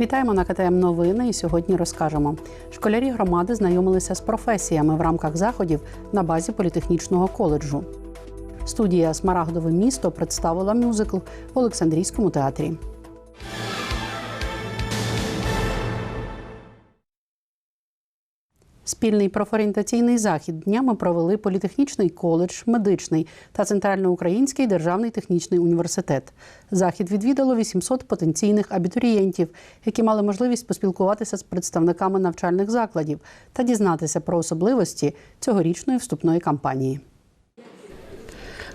Вітаємо на КТМ Новини. І сьогодні розкажемо. Школярі громади знайомилися з професіями в рамках заходів на базі політехнічного коледжу. Студія Смарагдове місто представила мюзикл в Олександрійському театрі. Спільний профорієнтаційний захід днями провели політехнічний коледж, медичний та центральноукраїнський державний технічний університет. Захід відвідало 800 потенційних абітурієнтів, які мали можливість поспілкуватися з представниками навчальних закладів та дізнатися про особливості цьогорічної вступної кампанії.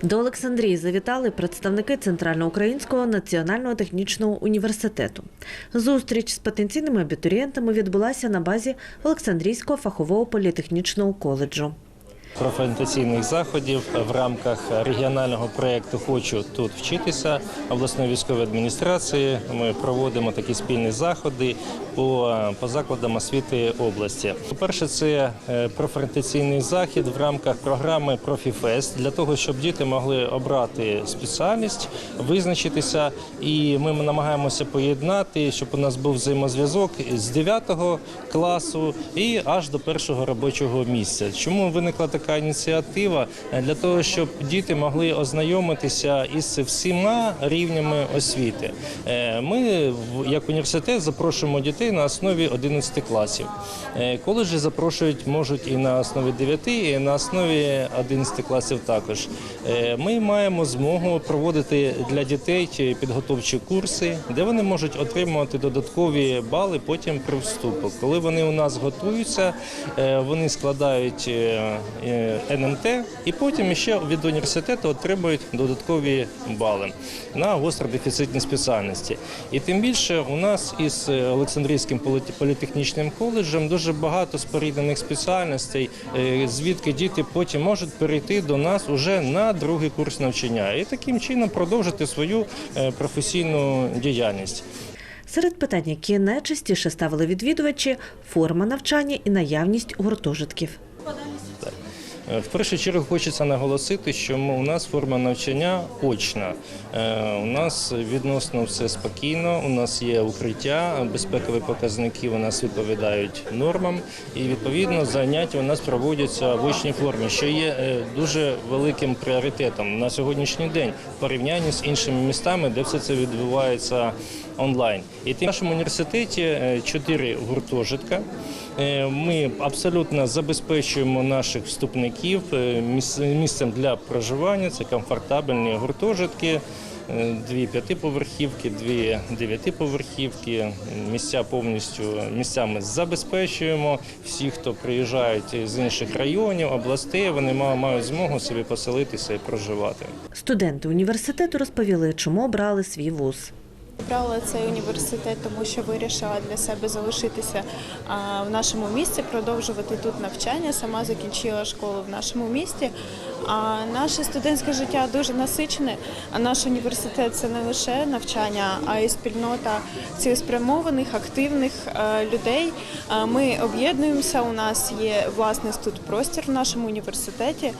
До Олександрії завітали представники Центральноукраїнського національного технічного університету. Зустріч з потенційними абітурієнтами відбулася на базі Олександрійського фахового політехнічного коледжу. Профорієнтаційних заходів в рамках регіонального проєкту Хочу тут вчитися обласної військової адміністрації. Ми проводимо такі спільні заходи по, по закладам освіти області. По-перше, це е, профорієнтаційний захід в рамках програми Профіфест для того, щоб діти могли обрати спеціальність, визначитися, і ми намагаємося поєднати, щоб у нас був взаємозв'язок з 9 класу і аж до першого робочого місця. Чому виникла така ініціатива? Е, Для того, щоб діти могли ознайомитися із всіма рівнями освіти. Е, Ми, як університет, запрошуємо дітей на основі 11 класів. Е, Коледжі запрошують можуть і на основі 9, і на основі 11 класів також. Ми маємо змогу проводити для дітей підготовчі курси, де вони можуть отримувати додаткові бали потім при вступу. Коли вони у нас готуються, вони складають НМТ і потім ще від університету отримують додаткові бали на гостродефіцитні спеціальності. І тим більше у нас із е, Олександрійським політехнічним коледжем дуже багато споріднених спеціальностей, е, звідки діти потім можуть перейти до нас уже на другий курс навчання і таким чином продовжити свою е, професійну діяльність. Серед питань, які найчастіше ставили відвідувачі, форма навчання і наявність гуртожитків. Е, В першу чергу хочеться наголосити, що у нас форма навчання очна. Е, У нас відносно все спокійно, у нас є укриття, безпекові показники у нас відповідають нормам, і відповідно заняття у нас проводяться в очній формі, що є е, дуже великим пріоритетом на сьогоднішній день в порівнянні з іншими містами, де все це відбувається онлайн. І в нашому університеті чотири гуртожитка. Е, Ми абсолютно забезпечуємо наших вступників е, місцем для проживання. Це комфортабельні гуртожитки. е, Дві п'ятиповерхівки, дві дев'ятиповерхівки. Місця повністю місцями забезпечуємо. Всі, хто приїжджають з інших районів, областей, вони ма- мають змогу собі поселитися і проживати. Студенти університету розповіли, чому обрали свій вуз. Обрала цей університет, тому що вирішила для себе залишитися в нашому місті, продовжувати тут навчання. Сама закінчила школу в нашому місті. А наше студентське життя дуже насичене. А наш університет це не лише навчання, а й спільнота цілеспрямованих, активних е, людей. Ми об'єднуємося. У нас є власний тут простір в нашому університеті.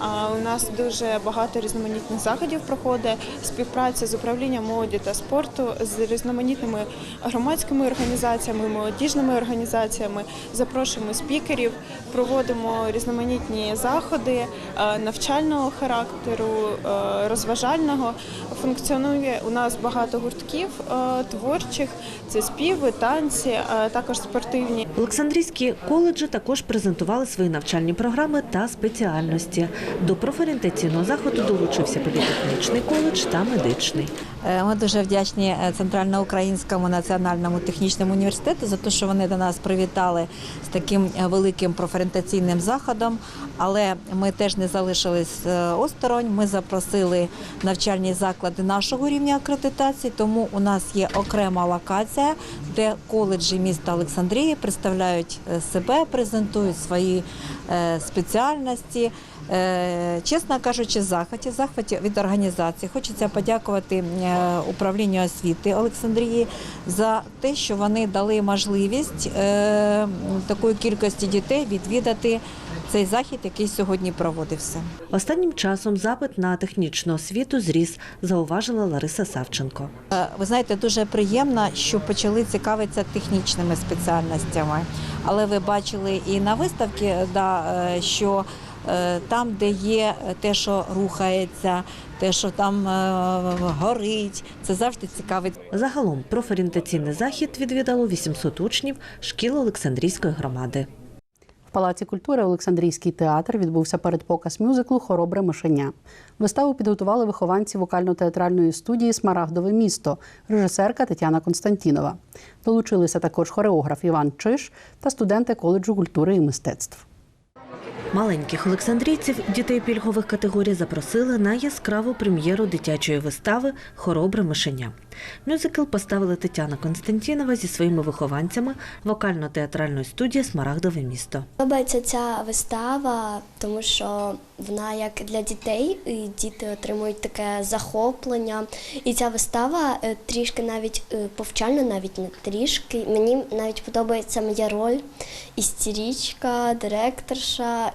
У нас дуже багато різноманітних заходів проходить співпраця з управлінням молоді та спорту, з різноманітними громадськими організаціями, молодіжними організаціями. Запрошуємо спікерів, проводимо різноманітні заходи е, навчального характеру, е, розважального. Функціонує у нас багато гуртків е, творчих, це співи, танці, також спортивні. Олександрійські коледжі також презентували свої навчальні програми та спеціальності. До профорієнтаційного заходу долучився політехнічний коледж та медичний. Е, Ми дуже вдячні е, Центральноукраїнському національному технічному університету за те, що вони до нас привітали з таким е, великим профорієнтаційним заходом. Але ми теж не залишились осторонь. Ми запросили навчальні заклади нашого рівня акредитації, тому у нас є окрема локація, де коледжі міста Олександрії представляють себе, презентують свої спеціальності. Е, Чесно кажучи, захваті, захваті від організації. Хочеться подякувати е, управлінню освіти Олександрії за те, що вони дали можливість е, такої кількості дітей відвідати цей захід, який сьогодні проводився. Останнім часом запит на технічну освіту зріс, зауважила Лариса Савченко. Ви знаєте, дуже приємно, що почали цікавитися технічними спеціальностями. Але ви бачили і на виставці, да, що там, де є те, що рухається, те, що там е, горить, це завжди цікавить. Загалом профорієнтаційний захід відвідало 800 учнів шкіл Олександрійської громади. В Палаці культури Олександрійський театр відбувся передпоказ мюзиклу Хоробре мишеня. Виставу підготували вихованці вокально-театральної студії Смарагдове місто, режисерка Тетяна Константінова. Долучилися також хореограф Іван Чиш та студенти коледжу культури і мистецтв. Маленьких олександрійців, дітей пільгових категорій, запросили на яскраву прем'єру дитячої вистави Хоробре мишеня. Мюзикл поставили Тетяна Константінова зі своїми вихованцями вокально-театральної студії Смарагдове місто. Подобається ця вистава, тому що вона як для дітей, і діти отримують таке захоплення. І ця вистава е, трішки навіть е, повчальна, навіть не трішки. Мені навіть подобається моя роль істерічка, директорша.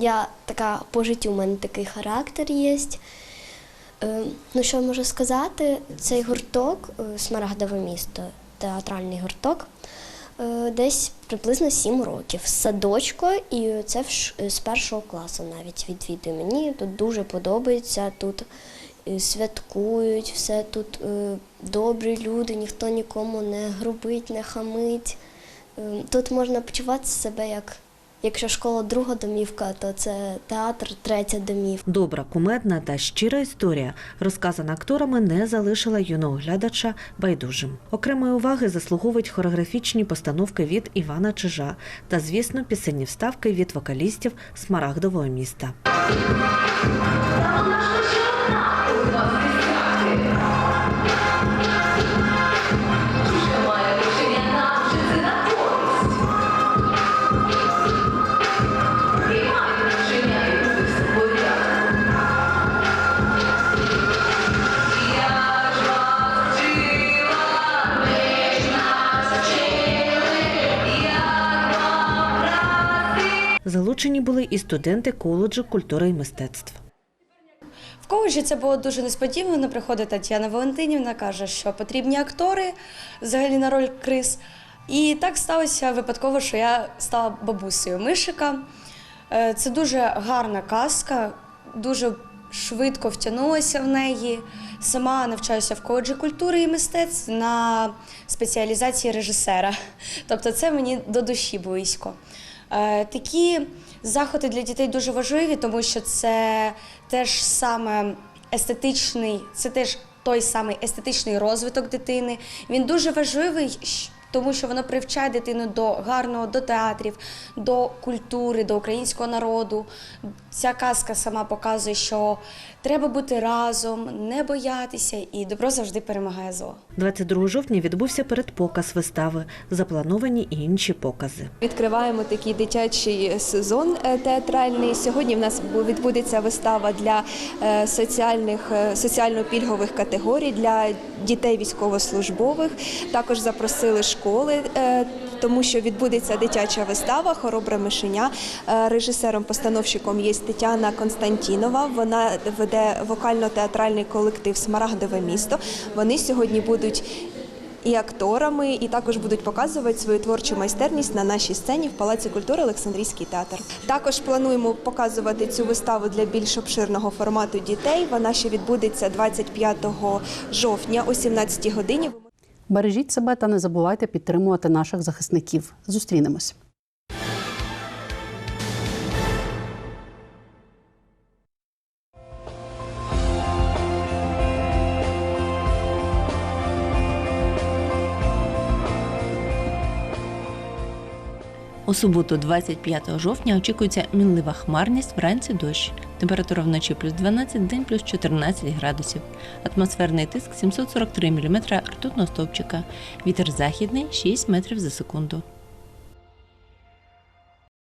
Я така по життю, у мене такий характер є. Е, Ну, що можу сказати, цей гурток Смарагдове місто, театральний гурток, десь приблизно 7 років з садочку, і це з першого класу навіть відвідує. Мені тут дуже подобається. Тут е, святкують, все тут е, добрі люди, ніхто нікому не грубить, не хамить. Е, Тут можна почувати себе як. Якщо школа друга домівка, то це театр третя домівка. Добра, кумедна та щира історія, розказана акторами, не залишила юного глядача байдужим. Окремої уваги заслуговують хореографічні постановки від Івана Чижа та, звісно, пісенні вставки від вокалістів Смарагдового міста. Залучені були і студенти коледжу культури і мистецтв. В коледжі це було дуже несподівано. Приходить Тетяна Валентинівна, каже, що потрібні актори взагалі на роль Крис. І так сталося випадково, що я стала бабусею Мишика. Е, Це дуже гарна казка, дуже швидко втягнулася в неї. Сама навчаюся в коледжі культури і мистецтв на спеціалізації режисера. Тобто це мені до душі близько. Е, Такі заходи для дітей дуже важливі, тому що це теж саме естетичний, це теж той самий естетичний розвиток дитини. Він дуже важливий, тому що воно привчає дитину до гарного, до театрів, до культури, до українського народу. Ця казка сама показує, що треба бути разом, не боятися, і добро завжди перемагає зло. 22 жовтня відбувся передпоказ вистави, заплановані і інші покази. Відкриваємо такий дитячий сезон е, театральний. Сьогодні в нас бу- відбудеться вистава для е, соціальних е, соціально-пільгових категорій для дітей військовослужбових. Також запросили школи. е, Тому що відбудеться дитяча вистава Хоробре мишеня. Е, Режисером-постановщиком є Тетяна Константінова. Вона веде вокально-театральний колектив Смарагдове місто. Вони сьогодні будуть і акторами, і також будуть показувати свою творчу майстерність на нашій сцені в Палаці культури Олександрійський театр. Також плануємо показувати цю виставу для більш обширного формату дітей. Вона ще відбудеться 25 жовтня о 17 годині. Бережіть себе та не забувайте підтримувати наших захисників. Зустрінемось. У суботу, 25 жовтня, очікується мінлива хмарність, вранці дощ. Температура вночі плюс 12, день плюс 14 градусів. Атмосферний тиск 743 мм ртутного стовпчика. Вітер західний 6 метрів за секунду.